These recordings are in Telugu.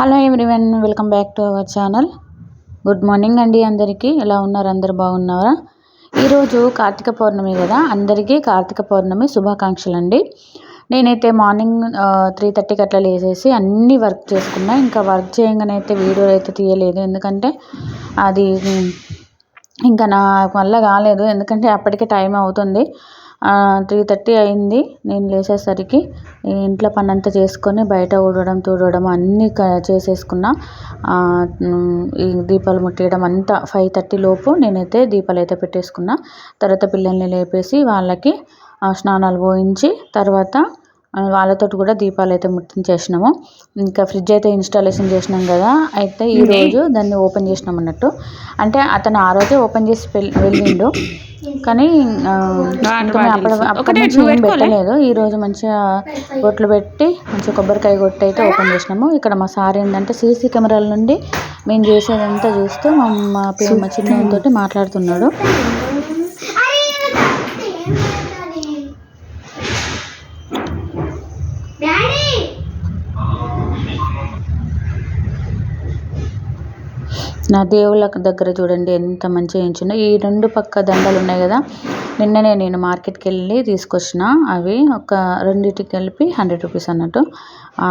Hello everyone welcome back to our channel. Good morning అండి అందరికీ. ఎలా ఉన్నారు? అందరు బాగున్నారా? ఈరోజు కార్తీక పౌర్ణమి కదా. అందరికీ కార్తీక పౌర్ణమి శుభాకాంక్షలు అండి నేనైతే మార్నింగ్ త్రీ థర్టీకి అట్లా లేసేసి అన్ని వర్క్ చేసుకున్నా. ఇంకా వర్క్ చేయగానే అయితే వీడియోలు అయితే తీయలేదు. ఎందుకంటే అది ఇంకా నా వల్ల కాలేదు. ఎందుకంటే అప్పటికే టైం అవుతుంది. త్రీ థర్టీ అయింది. నేను లేచేసరికి ఇంట్లో పని అంతా చేసుకొని బయట ఊడవడం తుడవడం అన్నీ చేసేసుకున్న. ఈ దీపాలు ముట్టియడం అంతా ఫైవ్ థర్టీ లోపు నేనైతే దీపాలు అయితే పెట్టేసుకున్న. తర్వాత పిల్లల్ని లేపేసి వాళ్ళకి స్నానాలు పోయించి తర్వాత వాళ్ళతోటి కూడా దీపాలు అయితే ముట్టించేసినాము ఇంకా ఫ్రిడ్జ్ అయితే ఇన్స్టాలేషన్ చేసినాం కదా అయితే ఈరోజు దాన్ని ఓపెన్ చేసినాం అన్నట్టు. అంటే అతను ఆ రోజే ఓపెన్ చేసి వెళ్ళిండు. కానీ అప్పటి నుంచి ఏం పెట్టలేదు. ఈరోజు మంచిగా బొట్లు పెట్టి మంచిగా కొబ్బరికాయ కొట్టి అయితే ఓపెన్ చేసినాము. ఇక్కడ మా సార్ ఏంటంటే సీసీ కెమెరాల నుండి మేము చేసేదంతా చూస్తూ మా మా చిన్న మాట్లాడుతున్నాడు. నా దేవుళ్ళ దగ్గర చూడండి ఎంత మంచిగా ఎంచున్నా ఈ రెండు పక్క దండలు ఉన్నాయి కదా. నిన్ననే నేను మార్కెట్కి వెళ్ళి తీసుకొచ్చిన అవి. ఒక రెండింటికి కలిపి హండ్రెడ్ రూపీస్ అన్నట్టు.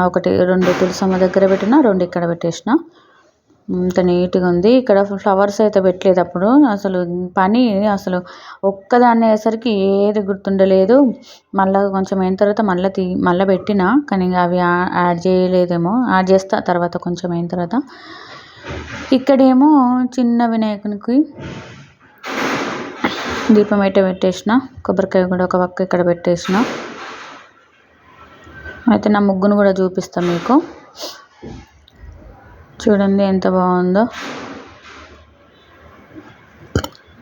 ఒకటి రెండు తులసమ్మ దగ్గర పెట్టిన రెండు ఇక్కడ పెట్టేసిన. ఇంత నీట్గా ఉంది. ఇక్కడ ఫ్లవర్స్ అయితే పెట్టలేదు అప్పుడు. అసలు పని అసలు ఒక్కదాన్ని అయ్యేసరికి ఏది గుర్తుండలేదు. మళ్ళీ కొంచెం అయిన తర్వాత మళ్ళీ తీ మళ్ళీ పెట్టిన. కానీ అవి యాడ్ చేయలేదేమో. యాడ్ చేస్తా తర్వాత కొంచెం అయిన తర్వాత. ఇక్కడేమో చిన్న వినాయకునికి దీపం అయితే పెట్టేసిన. కొబ్బరికాయ కూడా ఒక పక్క ఇక్కడ పెట్టేసిన. అయితే నా ముగ్గును కూడా చూపిస్తాను మీకు. చూడండి ఎంత బాగుందో.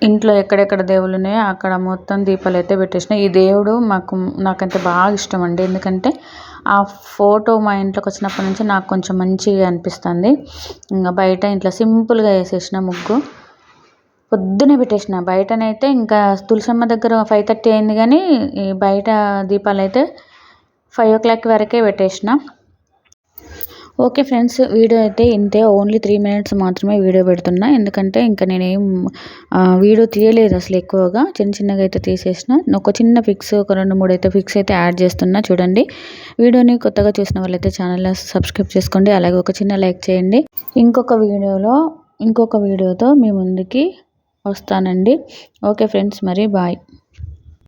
ఇంట్లో ఎక్కడెక్కడ దేవుళ్ళు ఉన్నాయో అక్కడ మొత్తం దీపాలు అయితే పెట్టేసిన. ఈ దేవుడు మాకు నాకైతే బాగా ఇష్టం అండి. ఎందుకంటే ఆ ఫోటో మా ఇంట్లోకి వచ్చినప్పటి నుంచి నాకు కొంచెం మంచిగా అనిపిస్తుంది. ఇంకా బయట ఇంట్లో సింపుల్గా వేసేసిన ముగ్గు. పొద్దునే పెట్టేసిన. బయటనైతే ఇంకా తులసమ్మ దగ్గర ఫైవ్ థర్టీ అయింది కానీ ఈ బయట దీపాలు అయితే ఫైవ్ ఓ క్లాక్ వరకే పెట్టేసిన. ఓకే ఫ్రెండ్స్ వీడియో అయితే ఇంతే. ఓన్లీ త్రీ మినిట్స్ మాత్రమే వీడియో పెడుతున్నా. ఎందుకంటే ఇంకా నేనేం వీడియో తీయలేదు అసలు ఎక్కువగా. చిన్న చిన్నగా అయితే తీసేసిన. ఒక చిన్న ఫిక్స్ ఒక రెండు మూడు అయితే ఫిక్స్ అయితే యాడ్ చేస్తున్నా. చూడండి. వీడియోని కొత్తగా చూసిన వాళ్ళైతే ఛానల్ సబ్స్క్రైబ్ చేసుకోండి. అలాగే ఒక చిన్న లైక్ చేయండి. ఇంకొక వీడియోలో ఇంకొక వీడియోతో మీ ముందుకి వస్తానండి. ఓకే ఫ్రెండ్స్ మరి బాయ్.